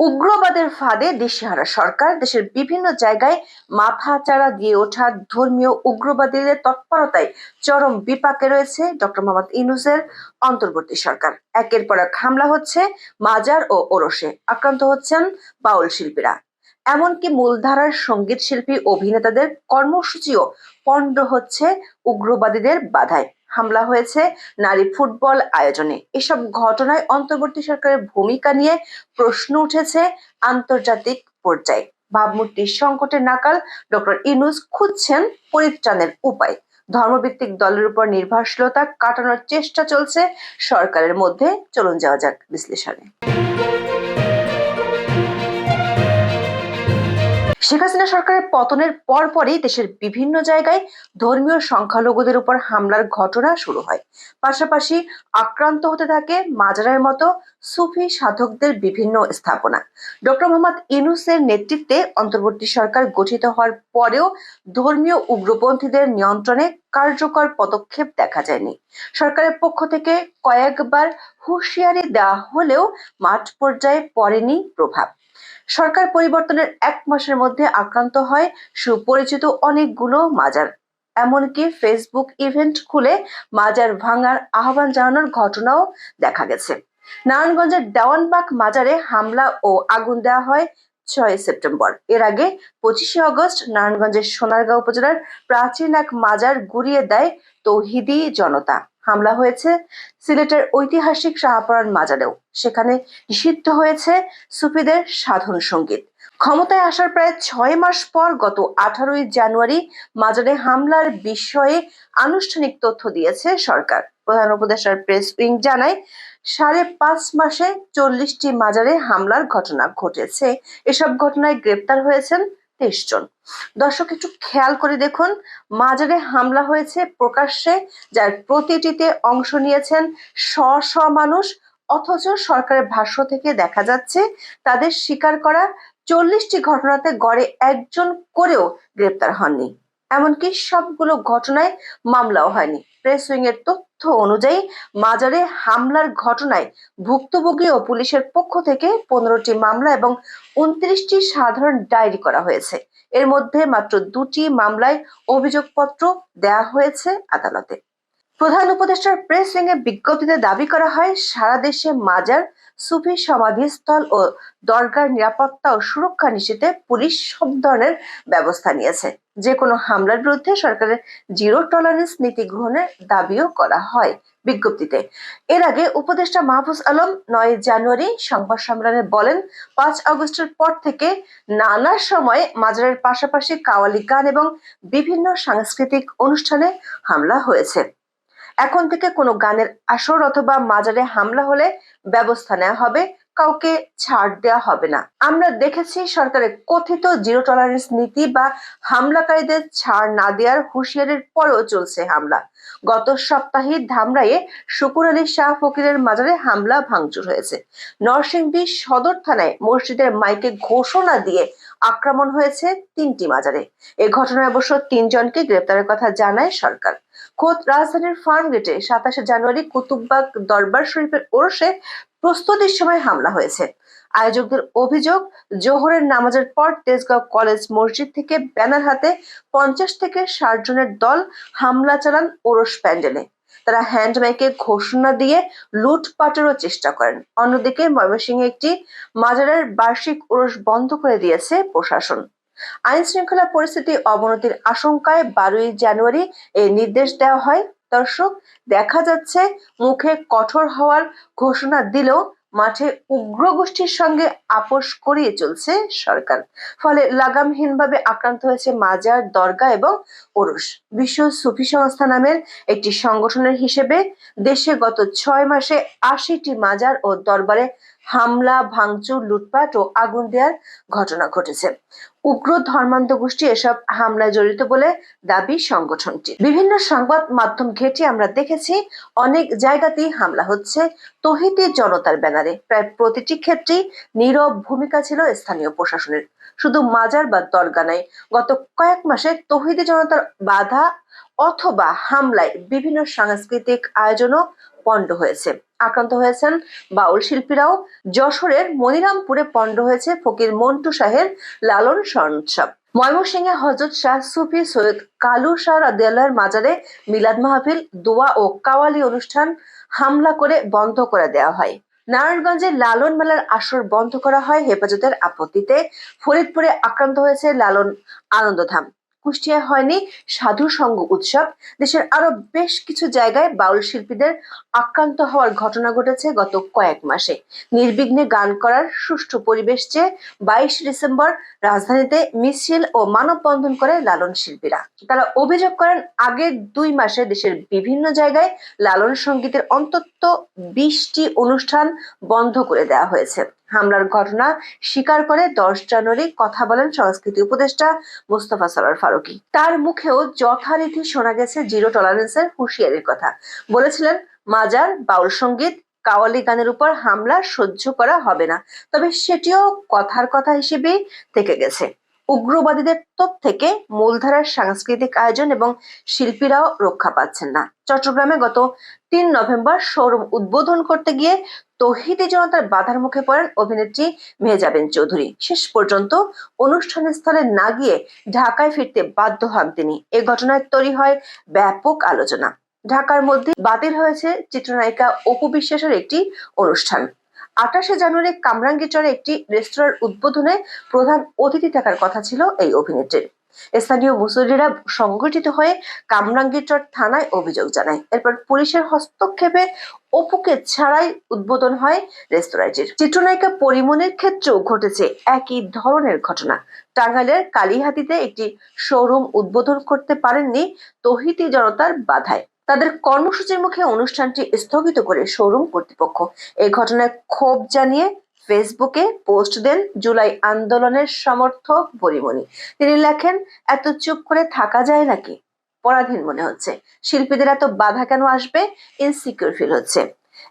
উগ্রবাদের ফাঁদে দিশেহারা সরকার, দেশের বিভিন্ন জায়গায় মাথা চাড়া দিয়ে ওঠা ধর্মীয় উগ্রবাদীদের তৎপরতায় চরম বিপাকে রয়েছে ডক্টর মোহাম্মদ ইনুসের অন্তর্বর্তী সরকার। একের পর এক হামলা হচ্ছে মাজার ও ওরসে, আক্রান্ত হচ্ছেন বাউল শিল্পীরা। এমনকি মূলধারার সংগীত শিল্পী, অভিনেতাদের কর্মসূচিও পণ্ড হচ্ছে উগ্রবাদীদের বাধায়। হামলা হয়েছে নারী ফুটবল আয়োজনে। এসব ঘটনায় অন্তর্বর্তী সরকারের ভূমিকা নিয়ে প্রশ্ন উঠেছে আন্তর্জাতিক পর্যায়ে। ভাবমূর্তির সংকটে নাকাল ডক্টর ইনুস খুঁজছেন পরিত্রাণের উপায়। ধর্মভিত্তিক দলের উপর নির্ভরশীলতা কাটানোর চেষ্টা চলছে। সরকারের মধ্যে চলুন যাওয়া যাক বিশ্লেষণে। শেখ হাসিনা সরকারের পতনের পরপরই দেশের বিভিন্ন জায়গায় ধর্মীয় সংখ্যালঘুদের উপর হামলার ঘটনা শুরু হয়। পাশাপাশি আক্রান্ত হতে থাকে মাজারের মতো সুফি সাধকদের বিভিন্ন স্থাপনা। ডক্টর মোহাম্মদ ইনুসের নেতৃত্বে অন্তর্বর্তী সরকার গঠিত হওয়ার পরেও ধর্মীয় উগ্রপন্থীদের নিয়ন্ত্রণে কার্যকর পদক্ষেপ দেখা যায়নি। সরকারের পক্ষ থেকে কয়েকবার হুঁশিয়ারি দেওয়া হলেও মাঠ পর্যায়ে পড়েনি প্রভাব। সরকার পরিবর্তনের এক মাসের মধ্যে আক্রান্ত হয় সুপরিচিত অনেকগুলো মাজার। এমনকি ফেসবুক ইভেন্ট খুলে মাজার ভাঙার আহ্বান জানানোর ঘটনাও দেখা গেছে। নারায়ণগঞ্জের দেওয়ানবাগ মাজারে হামলা ও আগুন দেওয়া হয় ছয় সেপ্টেম্বর। এর আগে পঁচিশে অগস্ট নারায়ণগঞ্জের সোনারগাঁও উপজেলার প্রাচীন এক মাজার গুড়িয়ে দেয় তৌহিদি জনতা। হামলা হয়েছে সিলেটের ঐতিহাসিক শাহপরান মাজারেও। সেখানে নিষিদ্ধ হয়েছে সুফিদের সাধন সংগীত। ক্ষমতায় আসার প্রায় ছয় মাস পর গত আঠারোই জানুয়ারি মাজারে হামলার বিষয়ে আনুষ্ঠানিক তথ্য দিয়েছে সরকার। প্রধান উপদেষ্টার প্রেস উইং জানায়, সাড়ে পাঁচ মাসে চল্লিশটি মাজারে হামলার ঘটনা ঘটেছে। এসব ঘটনায় গ্রেপ্তার হয়েছেন তেইশ জন। দর্শক, একটু খেয়াল করে দেখুন, মাজারে হামলা হয়েছে প্রকাশ্যে, যার প্রতিটিতে অংশ নিয়েছেন শ মানুষ, অথচ সরকারের ভাষ্য থেকে দেখা যাচ্ছে, তাদের স্বীকার করা চল্লিশটি ঘটনাতে গড়ে একজন করেও গ্রেপ্তার হননি। এমনকি সবগুলো ঘটনায় মামলাও হয়নি। প্রেস উইং এর তথ্য অনুযায়ী, মাজারে হামলার ঘটনায় ভুক্তভোগী ও পুলিশের পক্ষ থেকে পনেরোটি মামলা এবং উনত্রিশটি সাধারণ ডায়েরি করা হয়েছে। এর মধ্যে মাত্র দুটি মামলায় অভিযোগপত্র দেয়া হয়েছে আদালতে। প্রধান উপদেষ্টার প্রেস উইং এ বিজ্ঞপ্তিতে দাবি করা হয়, সারা দেশে মাজার, সুফি সমাধিস্থল ও দরগার নিরাপত্তা ও সুরক্ষা নিশ্চিতে পুলিশ সব ধরনের ব্যবস্থা নিয়েছে। যে কোনো হামলার বিরুদ্ধে সরকারের জিরো টলারেন্স নীতি গ্রহণের দাবিও করা হয় বিজ্ঞপ্তিতে। এর আগে উপদেষ্টা মাহফুজ আলম নয় জানুয়ারি সংবাদ সম্মেলনে বলেন, পাঁচ আগস্টের পর থেকে নানা সময়ে মাজারের পাশাপাশি কাওয়ালি গান এবং বিভিন্ন সাংস্কৃতিক অনুষ্ঠানে হামলা হয়েছে। এখন থেকে কোনো গানের আসর অথবা মাজারে হামলা হলে ব্যবস্থা নেওয়া হবে কাউকে ছাড় দেওয়া হবে না। আমরা দেখেছি সরকারের কথিত জিরো টলারেন্স নীতি বা হামলাকারীদের ছাড় না দেওয়ার হুঁশিয়ারির পরেও চলছে হামলা। গত সপ্তাহে ধামরাইয়ে শুকুর আলী শাহ ফকিরের মাজারে হামলা ভাঙচুর হয়েছে। নরসিংদী সদর থানায় মসজিদের মাইকে ঘোষণা দিয়ে আক্রমণ হয়েছে তিনটি মাজারে। এ ঘটনায় অবশ্য তিনজনকে গ্রেপ্তারের কথা জানায় সরকার। খোদ রাজধানীর ফার্ম গেটে সাতাশে জানুয়ারি কুতুববাগ দরবার শরীফের ওরসে প্রস্তুতির সময় হামলা হয়েছে। আয়োজকদের অভিযোগ, জোহরের নামাজের পর তেজগাঁও কলেজ মসজিদ থেকে ব্যানার হাতে পঞ্চাশ থেকে ষাট জনের দল হামলা চালান ওরস প্যান্ডেলে। তারা হ্যান্ড মাইকে ঘোষণা দিয়ে লুটপাটেরও চেষ্টা করেন। অন্যদিকে ময়মনসিংহে একটি মাজারের বার্ষিক ওরস বন্ধ করে দিয়েছে প্রশাসন। আইন শৃঙ্খলা পরিস্থিতি অবনতির আশঙ্কায় বারোই জানুয়ারি এই নির্দেশ দেওয়া হয়। দর্শক, দেখা যাচ্ছে মুখে কঠোর হওয়ার ঘোষণা দিলেও মাঠে উগ্র গোষ্ঠীর সঙ্গে আপোষ করিয়ে চলছে সরকার। ফলে লাগামহীনভাবে আক্রান্ত হয়েছে মাজার, দরগা এবং ওরস। বিশ্ব সুফি সংস্থা নামের একটি সংগঠনের হিসেবে দেশে গত ছয় মাসে আশিটি মাজার ও দরবারে হামলা, ভাঙচুর, লুটপাট ও আগুন দেওয়ার ঘটনা ঘটেছে। উগ্র ধর্মান্ত গোষ্ঠী এসব হামলায় জড়িত বলে দাবি সংগঠনটি বিভিন্ন সংবাদ মাধ্যম ঘেটে আমরা দেখেছি, অনেক জায়গাতেই হামলা হচ্ছে তহিদি জনতার ব্যানারে। প্রায় প্রতিটি ক্ষেত্রেই নীরব ভূমিকা ছিল স্থানীয় প্রশাসনের শুধু মাজার বা দরগা নাই। গত কয়েক মাসে তহিদি জনতার বাধা অথবা হামলায় বিভিন্ন সাংস্কৃতিক আয়োজনও পণ্ড হয়েছে। আক্রান্ত হয়েছেন বাউল শিল্পীরাও। যশোরের মনিরামপুরে পণ্ড হয়েছে ফকির মন্টু শাহের লালন স্মরণোৎসব ময়মনসিংহে হজরত শাহ সুফি সৈয়দ কালু শাহ রাদিয়াল্লাহর মাজারে মিলাদ মাহফিল, দোয়া ও কাওয়ালি অনুষ্ঠান হামলা করে বন্ধ করে দেওয়া হয়। নারায়ণগঞ্জে লালন মেলার আসর বন্ধ করা হয় হেফাজতের আপত্তিতে। ফরিদপুরে আক্রান্ত হয়েছে লালন আনন্দধাম। কুষ্টিয়া হয়নি সাধু সঙ্গ উৎসব। দেশের আরও বেশ কিছু জায়গায় বাউল শিল্পীদের আক্রান্ত হওয়ার ঘটনা ঘটেছে গত কয়েক মাসে। নির্বিঘ্নে গান করার সুষ্ঠু পরিবেশ চেয়ে বাইশ ডিসেম্বর রাজধানীতে মিছিল ও মানববন্ধন করে লালন শিল্পীরা। তারা অভিযোগ করেন, আগের দুই মাসে দেশের বিভিন্ন জায়গায় লালন সঙ্গীতের অন্তত বিশটি অনুষ্ঠান বন্ধ করে দেওয়া হয়েছে। হামলার ঘটনা স্বীকার করে দশ জানুয়ারি কথা বলেন সংস্কৃতি উপদেষ্টা মোস্তফা সরার ফারুকি। তার মুখেও যথারীতি শোনা গেছে জিরো টলারেন্সের হুঁশিয়ারির কথা। বলেছিলেন, মাজার, বাউল সংগীত, কাওয়ালি গানের উপর হামলা সহ্য করা হবে না। তবে সেটিও কথার কথা হিসেবে থেকে গেছে। উগ্রবাদীদের তোপ থেকে মূলধারার সাংস্কৃতিক আয়োজন এবং শিল্পীরাও রক্ষা পাচ্ছেন না। চট্টগ্রামে গত তিন নভেম্বর শোরুম উদ্বোধন করতে গিয়ে তহিদি জনতার বাধার মুখে পড়েন অভিনেত্রী মেহজাবিন চৌধুরী। শেষ পর্যন্ত অনুষ্ঠান স্থলে না গিয়ে ঢাকায় ফিরতে বাধ্য হন তিনি। এ ঘটনায় তৈরি হয় ব্যাপক আলোচনা। ঢাকার মধ্যে বাতিল হয়েছে চিত্রনায়িকা অপু বিশ্বাসের একটি অনুষ্ঠান। আঠাশে জানুয়ারি কামরাঙ্গীচরে একটি রেস্তোরাঁর উদ্বোধনে প্রধান অতিথি থাকার কথা ছিল এই অভিনেত্রীর। স্থানীয় মুসল্লিরা সংগঠিত হয়ে কামরাঙ্গীরচর থানায় অভিযোগ জানায়। এরপর পুলিশের হস্তক্ষেপে অপুকে ছাড়াই উদ্বোধন হয় রেস্তোরাঁটির। চিত্রনায়িকা পরিমনের ক্ষেত্রেও ঘটেছে একই ধরনের ঘটনা। টাঙ্গাইলের কালীহাতিতে একটি শোরুম উদ্বোধন করতে পারেননি তহিতি জনতার বাধায়। তাদের কর্মসূচির মুখে অনুষ্ঠানটি স্থগিত করে শোরুম কর্তৃপক্ষ। এই ঘটনায় ক্ষোভ জানিয়ে ফেসবুকে পোস্ট দেন জুলাই আন্দোলনের সমর্থক পরিমণি তিনি লেখেন, এত চুপ করে থাকা যায় নাকি? পরাধীন মনে হচ্ছে। শিল্পীদের এত বাধা কেন আসবে? ইনসিকিউর ফিল হচ্ছে।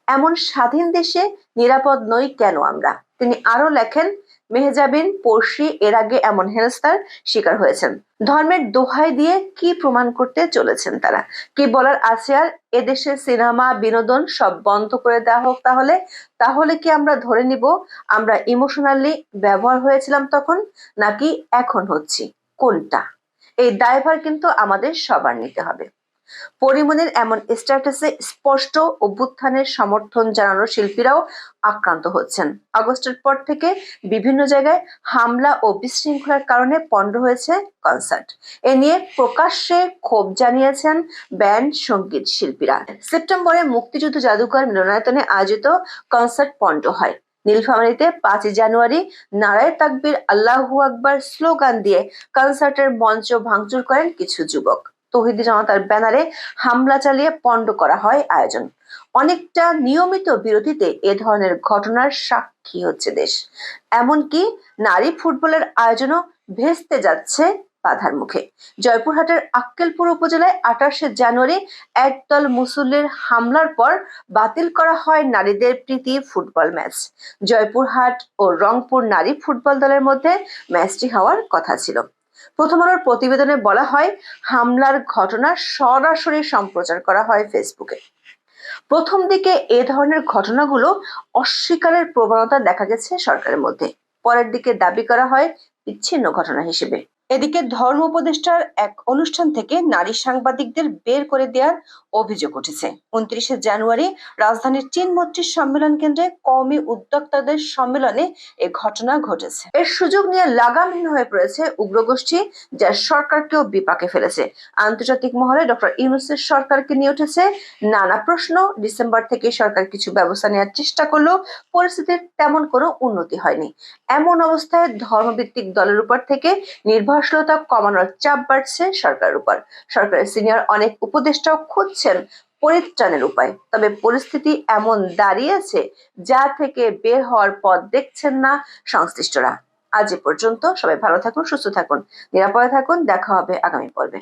এমন স্বাধীন দেশে নিরাপদ নই কেন আমরা? তিনি আরও লেখেন মেহজাবিন পড়শি এর আগে এমন হেনস্থার শিকার হয়েছেন। ধর্মের দোহাই দিয়ে কি প্রমাণ করতে চলেছেন তারা? কি বলার আছে আর এদেশে সিনেমা, বিনোদন সব বন্ধ করে দেওয়া হোক তাহলে? তাহলে কি আমরা ধরে নিব আমরা ইমোশনালি ব্যবহার হয়েছিলাম তখন, নাকি এখন হচ্ছি? কোনটা? এই দায়ভার কিন্তু আমাদের সবার নিতে হবে। পরিমণের এমন স্ট্যাটাসে স্পষ্ট অভ্যুত্থানের সমর্থন জানানো শিল্পীরাও আক্রান্ত হচ্ছেন। আগস্টের পর থেকে বিভিন্ন জায়গায় হামলা ও বিশৃঙ্খলার কারণে পণ্ড হয়েছে কনসার্ট। এ নিয়ে প্রকাশ্যে ক্ষোভ জানিয়েছেন ব্যান্ড সংগীত শিল্পীরা। সেপ্টেম্বরে মুক্তিযুদ্ধ জাদুঘর মিলনায়তনে আয়োজিত কনসার্ট পণ্ড হয়। নীলফামারীতে পাঁচই জানুয়ারি নারায় তাকবীর আল্লাহু আকবার স্লোগান দিয়ে কনসার্টের মঞ্চ ভাঙচুর করেন কিছু যুবক। তহিদি জনতার ব্যানারে হামলা চালিয়ে পণ্ড করা হয় আয়োজন। অনেকটা নিয়মিত বিরতিতে এ ধরনের ঘটনার সাক্ষী হচ্ছে দেশ। এমনকি নারী ফুটবলের আয়োজনও ভেস্তে যাচ্ছে বাধার মুখে। জয়পুরহাটের আক্কেলপুর উপজেলায় আঠাশে জানুয়ারি একদল মুসল্লির হামলার পর বাতিল করা হয় নারীদের প্রীতি ফুটবল ম্যাচ। জয়পুরহাট ও রংপুর নারী ফুটবল দলের মধ্যে ম্যাচটি হওয়ার কথা ছিল। প্রথম আলোর প্রতিবেদনে বলা হয়, হামলার ঘটনা সরাসরি সম্প্রচার করা হয় ফেসবুকে প্রথম দিকে এ ধরনের ঘটনাগুলো অস্বীকারের প্রবণতা দেখা গেছে সরকারের মধ্যে। পরের দিকে দাবি করা হয়, বিচ্ছিন্ন ঘটনা হিসেবে। এদিকে ধর্ম উপদেষ্টার এক অনুষ্ঠান থেকে নারী সাংবাদিকদের বের করে দেওয়ার অভিযোগ উঠেছে। উনত্রিশে জানুয়ারি রাজধানীর চীন মৈত্রীর সম্মেলন কেন্দ্রে কওমি উদ্যোক্তাদের সম্মেলনে এ ঘটনা ঘটেছে। এর সুযোগ নিয়ে লাগামহীন হয়ে পড়েছে উগ্রগোষ্ঠী, যা সরকারকেও বিপাকে ফেলেছে। আন্তর্জাতিক মহলে ডক্টর ইউনুসের সরকারকে নিয়ে উঠেছে নানা প্রশ্ন। ডিসেম্বর থেকে সরকার কিছু ব্যবস্থা নেওয়ার চেষ্টা করলেও পরিস্থিতির তেমন কোনো উন্নতি হয়নি। এমন অবস্থায় ধর্মভিত্তিক দলের উপর থেকে নির্ভরশীলতা কমানোর চাপ বাড়ছে সরকারের উপর। সরকারের সিনিয়র অনেক উপদেষ্টাও খুঁজছেন পরিত্রাণের উপায়। তবে পরিস্থিতি এমন দাঁড়িয়েছে যা থেকে বের হওয়ার পথ দেখছেন না সংশ্লিষ্টরা। আজ এ পর্যন্ত সবাই ভালো থাকুন, সুস্থ থাকুন, নিরাপদে থাকুন। দেখা হবে আগামী পর্বে।